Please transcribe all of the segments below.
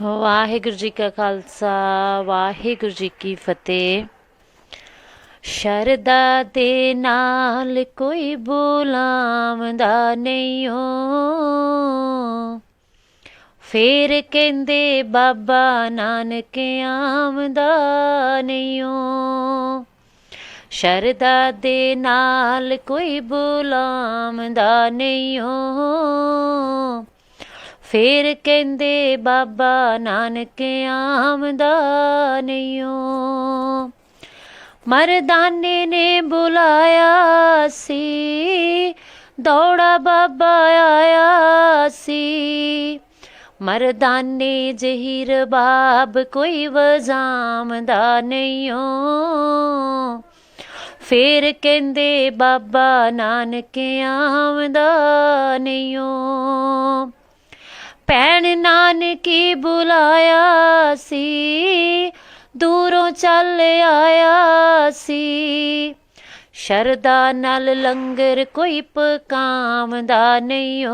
ਵਾਹਿਗੁਰੂ ਜੀ ਕਾ ਖਾਲਸਾ, ਵਾਹਿਗੁਰੂ ਜੀ ਕੀ ਫਤਿਹ। ਸ਼ਰਦਾ ਦੇ ਨਾਲ ਕੋਈ ਬੁਲਾਉਂਦਾ ਨਹੀਂ ਓ। ਫੇਰ ਕਹਿੰਦੇ, ਬਾਬਾ ਨਾਨਕ ਆਮਦਾ ਨਹੀਂ ਓ। ਸ਼ਰਦਾ ਦੇ ਨਾਲ ਕੋਈ ਬੁਲਾਉਂਦਾ ਨਹੀਂ ਹੋ ਫੇਰ ਕਹਿੰਦੇ, ਬਾਬਾ ਨਾਨਕ ਆਮਦਾ ਨਹੀਂ ਓ ਮਰਦਾਨੇ ਨੇ ਬੁਲਾਇਆ ਸੀ, ਦੌੜਾ ਬਾਬਾ ਆਇਆ ਸੀ। ਮਰਦਾਨੇ ਜ਼ਹੀਰ ਬਾਬ ਕੋਈ ਵਜ਼ਾਮਦਾ ਨਹੀਂ ਓ ਫੇਰ ਕਹਿੰਦੇ, ਬਾਬਾ ਨਾਨਕ ਆਮਦਾ ਨਹੀਂ ਓ ਭੈਣ ਨਾਨਕੀ ਬੁਲਾਇਆ ਸੀ, ਦੂਰੋਂ ਚੱਲ ਆਇਆ ਸੀ। ਸ਼ਰਦਾ ਨਾਲ ਲੰਗਰ ਕੋਈ ਪਕਾਮਦਾ ਨਹੀਂ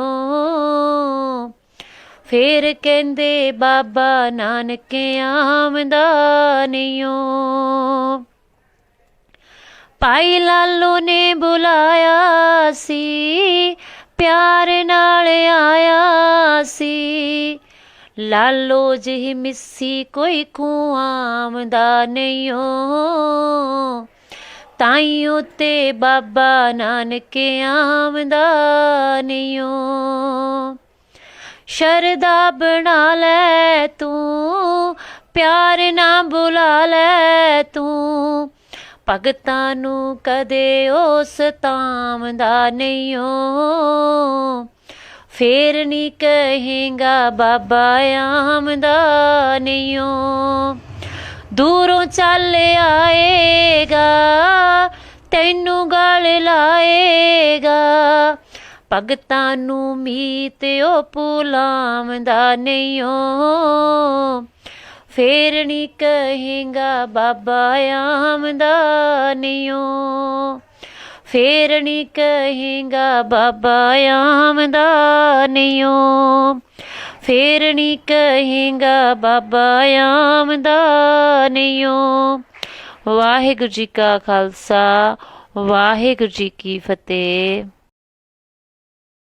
ਫੇਰ ਕਹਿੰਦੇ ਬਾਬਾ ਨਾਨਕ ਆਮਦਾ ਨਹੀਂ ਓ। ਭਾਈ ਲਾਲੂ ਨੇ ਬੁਲਾਇਆ ਸੀ, ਪਿਆਰ ਨਾਲ ਆਇਆ ਲਾਲੋ ਜਿਹੀ ਮਿੱਸੀ ਕੋਈ ਖੁਆਮਦਾ ਨਹੀਂ ਓ ਤਾਈਓ ਤੇ ਬਾਬਾ ਨਾਨਕ ਆਮਦਾ ਨਹੀਂ ਓ ਸ਼ਰਦਾ ਬਣਾ ਲੈ ਤੂੰ, ਪਿਆਰ ਨਾ ਬੁਲਾ ਲੈ ਤੂੰ। ਭਗਤਾਂ ਨੂੰ ਕਦੇ ਉਸ ਤਾਮਦਾ ਨਹੀਂ ਓ ਫੇਰ ਨੀ ਕਹੇਗਾ ਬਾਬਾ ਆਮਦਾ ਨਹੀਂ ਓ ਦੂਰੋਂ ਚੱਲ ਆਏਗਾ, ਤੈਨੂੰ ਗਲ ਲਾਏਗਾ। ਭਗਤਾਂ ਨੂੰ ਮੀਤ ਉਹ ਪੁਲਾਮਦਾ ਨਹੀਂ ਓ ਫੇਰ ਨੀ ਕਹੇਗਾ ਬਾਬਾ ਆਮਦਾ ਨਹੀਂ ਫੇਰ ਨੀ ਕਹੇਗਾ ਬਾਬਾ ਆਮਦਾ ਨਹੀਂ ਓ ਫੇਰ ਨੀ ਕਹੇਗਾ ਬਾਬਾ ਆਮਦਾ ਨਹੀਂ ਓ ਵਾਹਿਗੁਰੂ ਜੀ ਕਾ ਖਾਲਸਾ, ਵਾਹਿਗੁਰੂ ਜੀ ਕੀ ਫਤਿਹ।